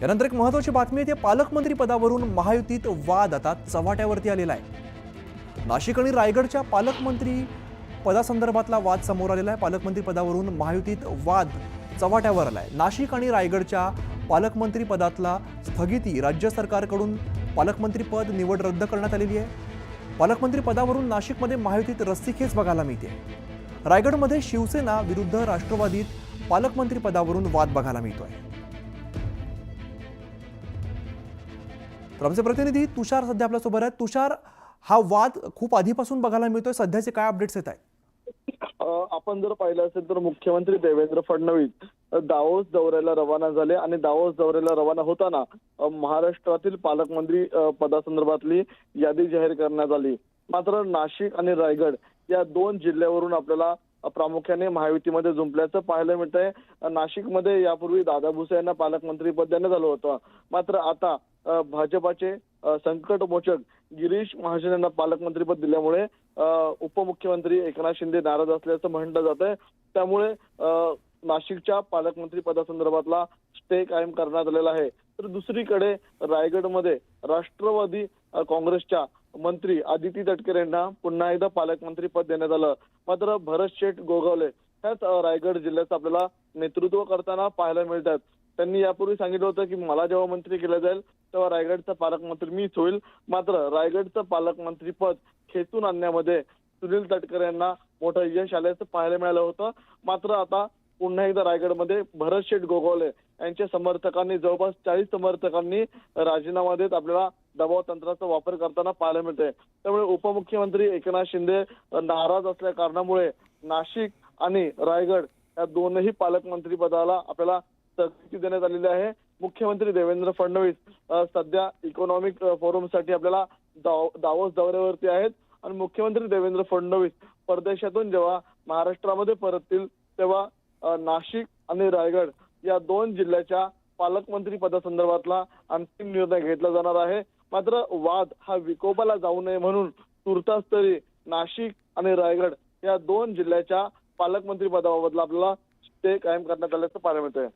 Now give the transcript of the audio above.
यानंतर एक महत्वाची बातमी येते पालकमंत्री पदावरून महायुतीत वाद आता चव्हाट्यावरती आलेला आहे. नाशिक आणि रायगडच्या पालकमंत्री पदासंदर्भातला वाद समोर आलेला आहे. पालकमंत्री पदावरून महायुतीत वाद चव्हाट्यावर आलाय. नाशिक आणि रायगडच्या पालकमंत्री पदातला स्थगिती राज्य सरकारकडून पालकमंत्री पद निवड रद्द करण्यात आलेली आहे. पालकमंत्री पदावरून नाशिकमध्ये महायुतीत रस्सीखेच बघायला मिळते. रायगडमध्ये शिवसेना विरुद्ध राष्ट्रवादीत पालकमंत्री पदावरून वाद बघायला मिळतोय. तर आमचे प्रतिनिधी तुषार सध्या आपल्यासोबत आहेत. तुषार हा वाद खूप आधीपासून बघायला मिळतोय. सध्याचे काय अपडेट्स येत आहेत? आपण जर पाहिलं असेल तर मुख्यमंत्री देवेंद्र फडणवीस दावोस दौऱ्याला रवाना झाले आणि दावोस दौऱ्याला रवाना होताना महाराष्ट्रातील पालकमंत्री पदासंदर्भातली यादी जाहीर करण्यात आली. मात्र नाशिक आणि रायगड या दोन जिल्ह्यावरून आपल्याला प्रामुख्याने महायुतीमध्ये जुंपल्याचं पाहायला मिळतंय. नाशिकमध्ये यापूर्वी दादा भुसे यांना पालकमंत्री पद देण्यात आलं होतं. मात्र आता भाजपाचे संकट संकटमोचक गिरीश महाजन यांना पालकमंत्रीपद दिल्यामुळे उपमुख्यमंत्री एकनाथ शिंदे नाराज असल्याचं म्हणलं जात आहे त्यामुळे नाशिकच्या पालकमंत्री पदासंदर्भातला स्टे कायम करण्यात आलेला आहे. तर दुसरीकडे रायगडमध्ये राष्ट्रवादी काँग्रेसच्या मंत्री आदिती तटकरे यांना पुन्हा एकदा पालकमंत्री पद देण्यात आलं. मात्र भरत शेठ गोगावले ह्याच रायगड जिल्ह्याचं आपल्याला नेतृत्व करताना पाहायला मिळतात. त्यांनी यापूर्वी सांगितलं होतं की मला जेव्हा मंत्री केलं जाईल तेव्हा रायगडचा पालकमंत्री मीच होईल. मात्र रायगडचं पालकमंत्री पद खेचून आणण्यामध्ये सुनील तटकरे यांना मोठं यश आल्याचं पाहायला मिळालं होतं. मात्र आता पुन्हा एकदा रायगडमध्ये भरत शेठ गोगावले यांच्या समर्थकांनी जवळपास चाळीस समर्थकांनी राजीनामा देत आपल्याला दबाव तंत्राचा वापर करताना पाहायला मिळते त्यामुळे उपमुख्यमंत्री एकनाथ शिंदे नाराज असल्या कारणामुळे नाशिक आणि रायगड या दोनही पालकमंत्री पदाला आपल्याला स्थगिती देण्यात आलेली आहे. मुख्यमंत्री देवेंद्र फडणवीस सध्या इकॉनॉमिक फोरमसाठी आपल्याला दाव- दावोस दौऱ्यावरती आहेत. आणि मुख्यमंत्री देवेंद्र फडणवीस परदेशातून जेव्हा महाराष्ट्रामध्ये परततील तेव्हा नाशिक आणि रायगड या दोन जिल्ह्याच्या पालकमंत्री पदासंदर्भातला अंतिम निर्णय घेतला जाणार आहे. मात्र वाद हा विकोपाला जाऊ नये म्हणून तुर्तास तरी नाशिक आणि रायगड या दोन जिल्ह्याच्या पालकमंत्री पदाबाबतला आपल्याला स्टे कायम करण्यात आल्याचं पाहायला मिळतंय.